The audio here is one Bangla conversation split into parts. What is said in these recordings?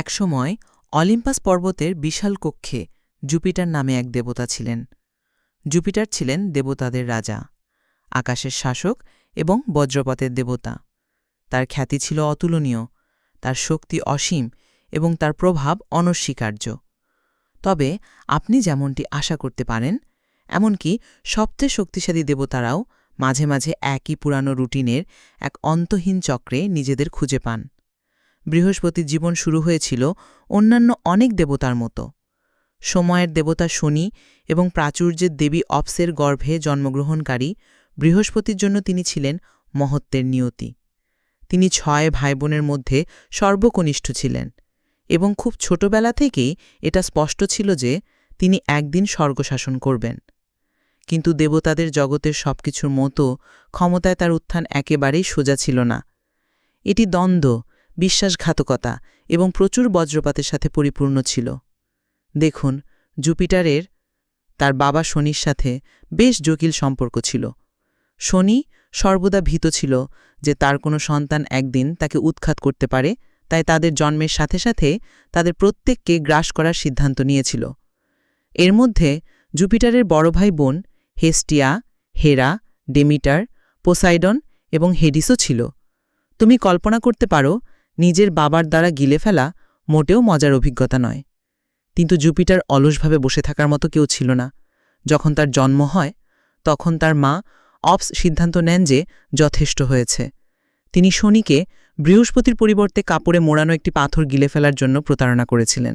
একসময় অলিম্পাস পর্বতের বিশাল কক্ষে জুপিটার নামে এক দেবতা ছিলেন। জুপিটার ছিলেন দেবতাদের রাজা, আকাশের শাসক এবং বজ্রপাতের দেবতা। তার খ্যাতি ছিল অতুলনীয়, তার শক্তি অসীম এবং তার প্রভাব অনস্বীকার্য। তবে আপনি যেমনটি আশা করতে পারেন, এমনকি সবচেয়ে শক্তিশালী দেবতারাও মাঝে মাঝে একই পুরানো রুটিনের এক অন্তহীন চক্রে নিজেদের খুঁজে পান। বৃহস্পতির জীবন শুরু হয়েছিল অন্যান্য অনেক দেবতার মতো। সময়ের দেবতা শনি এবং প্রাচুর্যের দেবী অপসের গর্ভে জন্মগ্রহণকারী বৃহস্পতির জন্য তিনি ছিলেন মহত্বের নিয়তি। তিনি ছয় ভাইবোনের মধ্যে সর্বকনিষ্ঠ ছিলেন এবং খুব ছোটবেলা থেকেই এটা স্পষ্ট ছিল যে তিনি একদিন স্বর্গশাসন করবেন। কিন্তু দেবতাদের জগতের সবকিছুর মতো ক্ষমতায় তার উত্থান একেবারেই সোজা ছিল না। এটি দ্বন্দ্ব বিশ্বাসঘাতকতা এবং প্রচুর বজ্রপাতের সাথে পরিপূর্ণ ছিল। দেখুন, জুপিটারের, তার বাবা শনির সাথে বেশ জটিল সম্পর্ক ছিল। শনি সর্বদা ভীত ছিল যে তার কোনো সন্তান একদিন তাকে উৎখাত করতে পারে, তাই তাদের জন্মের সাথে সাথে তাদের প্রত্যেককে গ্রাস করার সিদ্ধান্ত নিয়েছিল। এর মধ্যে জুপিটারের বড় ভাই বোন হেস্টিয়া, হেরা, ডেমিটার, পোসাইডন এবং হেডিসও ছিল। তুমি কল্পনা করতে পারো নিজের বাবার দ্বারা গিলে ফেলা মোটেও মজার অভিজ্ঞতা নয়। কিন্তু জুপিটার অলসভাবে বসে থাকার মতো কেউ ছিল না। যখন তার জন্ম হয়, তখন তার মা অপস সিদ্ধান্ত নেন যে যথেষ্ট হয়েছে। তিনি শনিকে বৃহস্পতির পরিবর্তে কাপড়ে মোড়ানো একটি পাথর গিলে ফেলার জন্য প্রতারণা করেছিলেন।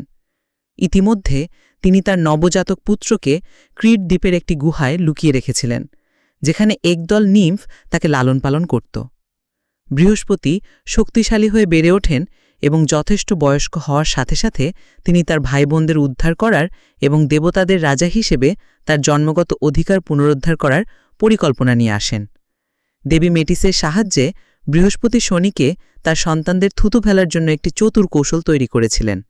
ইতিমধ্যে তিনি তার নবজাতক পুত্রকে ক্রিট দ্বীপের একটি গুহায় লুকিয়ে রেখেছিলেন, যেখানে একদল নিম্ফ তাকে লালন পালন করত। বৃহস্পতি শক্তিশালী হয়ে বেড়ে ওঠেন এবং যথেষ্ট বয়স্ক হওয়ার সাথে সাথে তিনি তার ভাই বোনদের উদ্ধার করার এবং দেবতাদের রাজা হিসেবে তার জন্মগত অধিকার পুনরুদ্ধার করার পরিকল্পনা নিয়ে আসেন। দেবী মেটিসের সাহায্যে বৃহস্পতি শনিকে তার সন্তানদের থুতু ফেলার জন্য একটি চতুর কৌশল তৈরি করেছিলেন।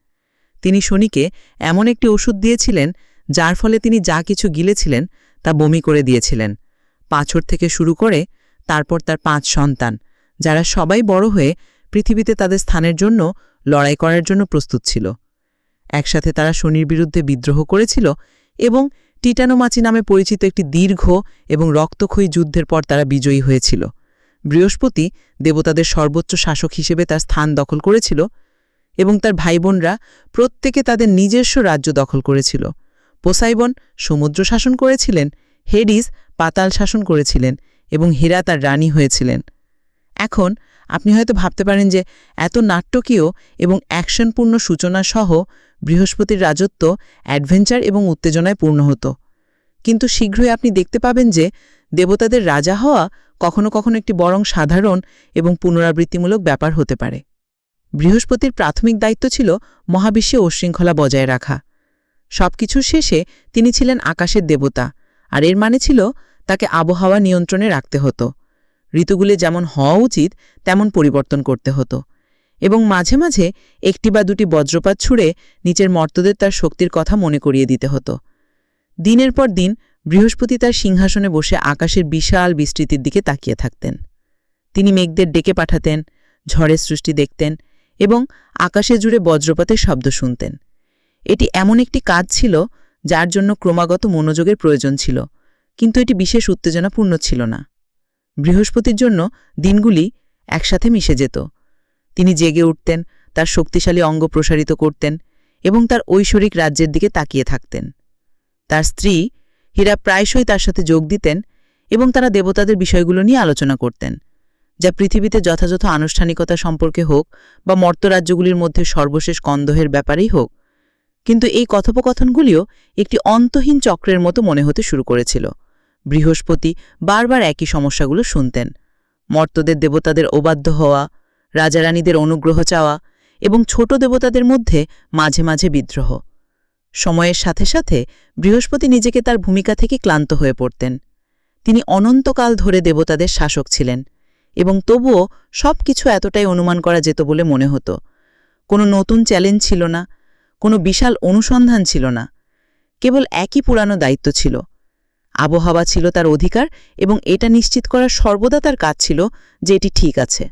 তিনি শনিকে এমন একটি ওষুধ দিয়েছিলেন, যার ফলে তিনি যা কিছু গিলেছিলেন তা বমি করে দিয়েছিলেন। পাঁচর থেকে শুরু করে তারপর তার পাঁচ সন্তান। যারা সবাই বড় হয়ে পৃথিবীতে তাদের স্থানের জন্য, লড়াই করার জন্য প্রস্তুত ছিল। একসাথে তারা শনির বিরুদ্ধে বিদ্রোহ করেছিল এবং টিটানোমাচি নামে পরিচিত একটি দীর্ঘ এবং রক্তক্ষয়ী যুদ্ধের পর তারা বিজয়ী হয়েছিল। বৃহস্পতি দেবতাদের সর্বোচ্চ শাসক হিসেবে তার স্থান দখল করেছিল এবং তার ভাইবোনরা প্রত্যেকে তাদের নিজস্ব রাজ্য দখল করেছিল। পোসাইবন সমুদ্র শাসন করেছিলেন, হেডিস পাতাল শাসন করেছিলেন এবং হীরা তার রানী হয়েছিলেন। এখন আপনি হয়তো ভাবতে পারেন যে এত নাট্যকীয় এবং অ্যাকশনপূর্ণ সূচনা সহ বৃহস্পতির রাজত্ব অ্যাডভেঞ্চার এবং উত্তেজনায় পূর্ণ হতো। কিন্তু শীঘ্রই আপনি দেখতে পাবেন যে দেবতাদের রাজা হওয়া কখনো কখনো একটি বরং সাধারণ এবং পুনরাবৃত্তিমূলক ব্যাপার হতে পারে। বৃহস্পতির প্রাথমিক দায়িত্ব ছিল মহাবিশ্বে উশৃঙ্খলা বজায় রাখা। সবকিছুর শেষে তিনি ছিলেন আকাশের দেবতা, আর এর মানে ছিল তাকে আবহাওয়া নিয়ন্ত্রণে রাখতে হতো। ঋতুগুলি যেমন হওয়া উচিত, তেমন পরিবর্তন করতে হতো। এবং মাঝে মাঝে একটি বা দুটি বজ্রপাত ছুঁড়ে নিচের মর্তদের তার শক্তির কথা মনে করিয়ে দিতে হতো। দিনের পর দিন বৃহস্পতি তার সিংহাসনে বসে আকাশের বিশাল বিস্তৃতির দিকে তাকিয়ে থাকতেন। তিনি মেঘদের ডেকে পাঠাতেন, ঝড়ের সৃষ্টি দেখতেন এবং আকাশে জুড়ে বজ্রপাতের শব্দ শুনতেন। এটি এমন একটি কাজ ছিল যার জন্য ক্রমাগত মনোযোগের প্রয়োজন ছিল, কিন্তু এটি বিশেষ উত্তেজনাপূর্ণ ছিল না। বৃহস্পতির জন্য দিনগুলি একসাথে মিশে যেত। তিনি জেগে উঠতেন, তার শক্তিশালী অঙ্গ প্রসারিত করতেন এবং তার ঐশ্বরিক রাজ্যের দিকে তাকিয়ে থাকতেন। তার স্ত্রী হীরা প্রায়শই তার সাথে যোগ দিতেন এবং তারা দেবতাদের বিষয়গুলো নিয়ে আলোচনা করতেন, যা পৃথিবীতে যথাযথ আনুষ্ঠানিকতা সম্পর্কে হোক বা মর্তরাজ্যগুলির মধ্যে সর্বশেষ কন্দহের ব্যাপারেই হোক, কিন্তু এই কথোপকথনগুলিও একটি অন্তহীন চক্রের মতো মনে হতে শুরু করেছিল। বৃহস্পতি বারবার একই সমস্যাগুলো শুনতেন। মর্তদের দেবতাদের অবাধ্য হওয়া, রাজারানীদের অনুগ্রহ চাওয়া এবং ছোট দেবতাদের মধ্যে মাঝে মাঝে বিদ্রোহ। সময়ের সাথে সাথে বৃহস্পতি নিজেকে তার ভূমিকা থেকে ক্লান্ত হয়ে পড়তেন। তিনি অনন্তকাল ধরে দেবতাদের শাসক ছিলেন এবং তবুও সব কিছু এতটাই অনুমান করা যেত বলে মনে হতো। কোনো নতুন চ্যালেঞ্জ ছিল না, কোনো বিশাল অনুসন্ধান ছিল না, কেবল একই পুরানো দায়িত্ব ছিল। আবহাওয়া ছিল তার অধিকার এবং এটা নিশ্চিত করার সর্বদা তার কাজ ছিল যে এটি ঠিক আছে।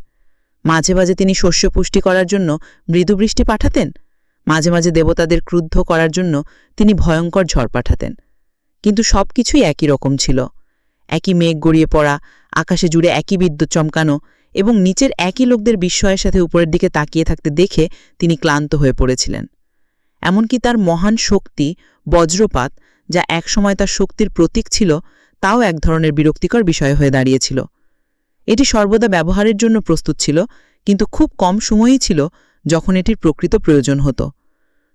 মাঝে মাঝে তিনি শস্য পুষ্টি করার জন্য মৃদু বৃষ্টি পাঠাতেন। মাঝে মাঝে দেবতাদের ক্রুদ্ধ করার জন্য তিনি ভয়ঙ্কর ঝড় পাঠাতেন। কিন্তু সবকিছুই একই রকম ছিল। একই মেঘ গড়িয়ে পড়া, আকাশে জুড়ে একই বিদ্যুৎ চমকানো এবং নিচের একই লোকদের বিস্ময়ের সাথে উপরের দিকে তাকিয়ে থাকতে দেখে তিনি ক্লান্ত হয়ে পড়েছিলেন। এমনকি তার মহান শক্তি বজ্রপাত যা একসময় তার শক্তির প্রতীক ছিল, তাও এক ধরনের বিরক্তিকর বিষয় হয়ে দাঁড়িয়েছিল। এটি সর্বদা ব্যবহারের জন্য প্রস্তুত ছিল, কিন্তু খুব কম সময়ই ছিল যখন এটির প্রকৃত প্রয়োজন হতো।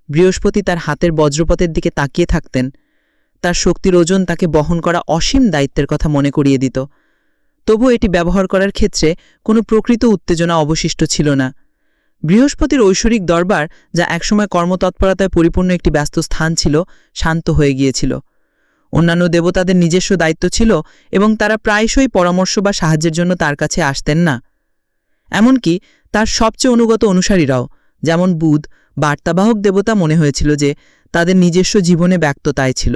বৃহস্পতি তার হাতের বজ্রপথের দিকে তাকিয়ে থাকতেন। তার শক্তির ওজন তাকে বহন করা অসীম দায়িত্বের কথা মনে করিয়ে দিত। তবু এটি ব্যবহার করার ক্ষেত্রে কোনো প্রকৃত উত্তেজনা অবশিষ্ট ছিল না। বৃহস্পতির ঐশ্বরিক দরবার, যা একসময় কর্মতৎপরতায় পরিপূর্ণ একটি ব্যস্ত স্থান ছিল, শান্ত হয়ে গিয়েছিল। অন্যান্য দেবতাদের নিজস্ব দায়িত্ব ছিল এবং তারা প্রায়শই পরামর্শ বা সাহায্যের জন্য তার কাছে আসতেন না। এমনকি তার সবচেয়ে অনুগত অনুসারীরাও, যেমন বুধ, বার্তাবাহক দেবতা মনে হয়েছিল যে, তাদের নিজস্ব জীবনে ব্যক্ততায় ছিল।